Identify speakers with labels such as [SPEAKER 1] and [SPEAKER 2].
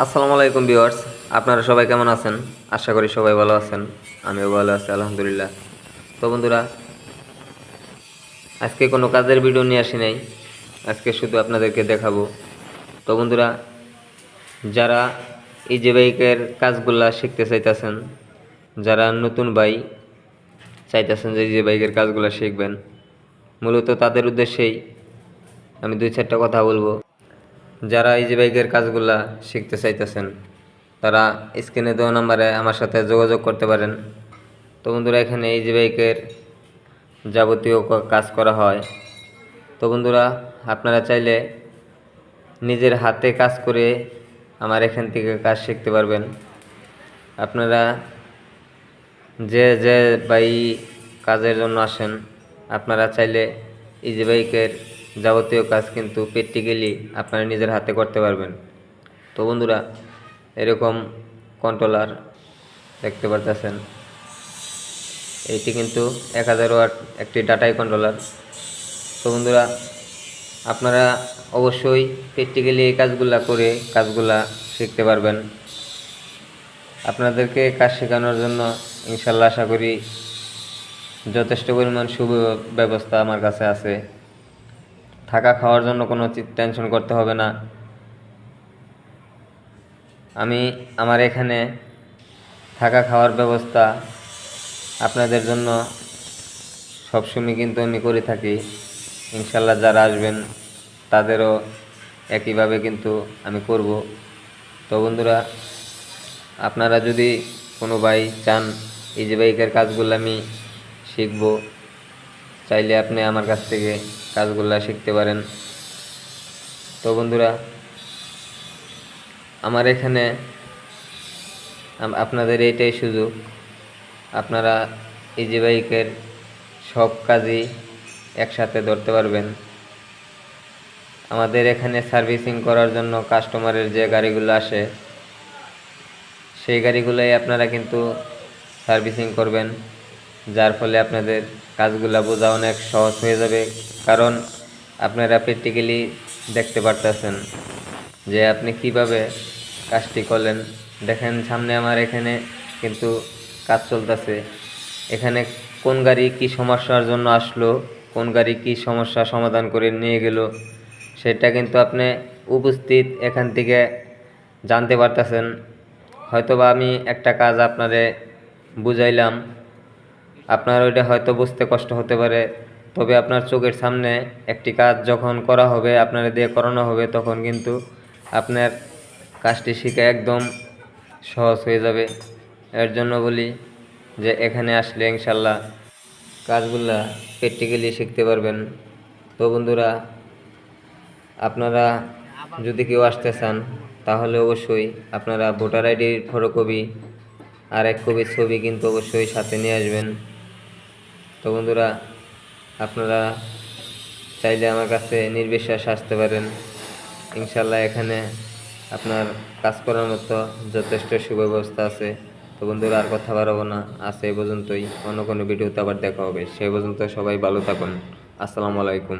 [SPEAKER 1] আসসালামু আলাইকুম ভিউয়ার্স, আপনারা সবাই কেমন আছেন? আশা করি সবাই ভালো আছেন, আমিও ভালো আছি, আলহামদুলিল্লাহ। তো বন্ধুরা, আজকে কোনো কাজের ভিডিও নিয়ে আসি নাই, আজকে শুধু আপনাদেরকে দেখাবো। তো বন্ধুরা, যারা এই যে বাইকের কাজগুলা শিখতে চাইতেছেন, যারা নতুন ভাই চাইতেছেন যে যে বাইকের কাজগুলো শিখবেন, মূলত তাদের উদ্দেশ্যেই আমি দুই চারটা কথা বলব। যারা যে বাইকের কাজগুলা শিখতে চাইতেছেন, তারা স্ক্রিনে দেওয়া নাম্বারে আমার সাথে যোগাযোগ করতে পারেন। তো বন্ধুরা, এখানে যে বাইকের যাবতীয় কাজ করা হয়। তো বন্ধুরা, আপনারা চাইলে নিজের হাতে কাজ করে আমার এখান থেকে কাজ শিখতে পারবেন। আপনারা যে যে বাই কাজের জন্য আসেন, আপনারা চাইলে ইজি বাইকের যাবতীয় কাজ কিন্তু প্র্যাকটিক্যালি আপনারা নিজের হাতে করতে পারবেন। তো বন্ধুরা, এরকম কন্ট্রোলার দেখতে পারতেছেন। এইটি কিন্তু এক হাজার ওয়াট একটি ডাটাই কন্ট্রোলার তো বন্ধুরা, আপনারা অবশ্যই প্র্যাকটিক্যালি এই কাজগুলা করে কাজগুলা শিখতে পারবেন। আপনাদেরকে কাজ শেখানোর জন্য ইনশাল্লাহ আশা করি যথেষ্ট পরিমাণ শুভ ব্যবস্থা আমার কাছে আছে। থাকা খাওয়ার জন্য কোনো টেনশন করতে হবে না। আমি, আমার এখানে থাকা খাওয়ার ব্যবস্থা আপনাদের জন্য সবসময় কিন্তু আমি করে থাকি। ইনশাল্লাহ যারা আসবেন, তাদেরও একইভাবে কিন্তু আমি করব। তো বন্ধুরা, আপনারা যদি কোনো ভাই চান, এই যে বাইকের কাজগুলো আমি শিখব চাইলে আপনি আমার কাছ থেকে কাজগুলো শিখতে পারেন। তো বন্ধুরা, আমার এখানে আপনাদের এইটাই সুযোগ। আপনারা যে বাইকের সব কাজই একসাথে ধরতে পারবেন। আমাদের এখানে সার্ভিসিং করার জন্য কাস্টমারের যে গাড়িগুলো আসে, সেই গাড়িগুলোই আপনারা কিন্তু সার্ভিসিং করবেন। যার ফলে আপনাদের কাজগুলো বোঝা অনেক সহজ হয়ে যাবে। কারণ আপনারা প্র্যাকটিক্যালি দেখতে পারতেছেন যে আপনি কীভাবে কাজটি করলেন। দেখেন সামনে আমার এখানে কিন্তু কাজ চলতেছে। এখানে কোন গাড়ি কি সমস্যার জন্য আসলো, কোন গাড়ি কি সমস্যা সমাধান করে নিয়ে গেল, সেটা কিন্তু আপনি উপস্থিত এখান থেকে জানতে পারতেছেন। হয়তোবা আমি একটা কাজ আপনারে বুঝাইলাম। আপনার ওইটা হয়তো বুঝতে কষ্ট হতে পারে। তবে আপনার চোখের সামনে একটি কাজ যখন করা হবে, আপনার দিয়ে করানো হবে, তখন কিন্তু আপনার কাজটি শিখে একদম সহজ হয়ে যাবে। এর জন্য বলি যে, এখানে আসলে ইনশাল্লাহ কাজগুলা প্র্যাকটিক্যালি শিখতে পারবেন। তো বন্ধুরা, আপনারা যদি কেউ আসতে চান, তাহলে অবশ্যই আপনারা ভোটার আইডির ফটোকপি আর এক কপি ছবি কিন্তু অবশ্যই সাথে নিয়ে আসবেন। তো বন্ধুরা, আপনারা চাইলে আমার কাছে নির্বিশ্বাস আসতে পারেন। ইনশাল্লাহ এখানে আপনার কাজ করার মতো যথেষ্ট সুব্যবস্থা আছে। তো বন্ধুরা, আর কথা বাড়াবো না। আছে এই পর্যন্তই। অন্য কোনো ভিডিওতে আবার দেখা হবে। সেই পর্যন্ত সবাই ভালো থাকুন। আসসালামু আলাইকুম।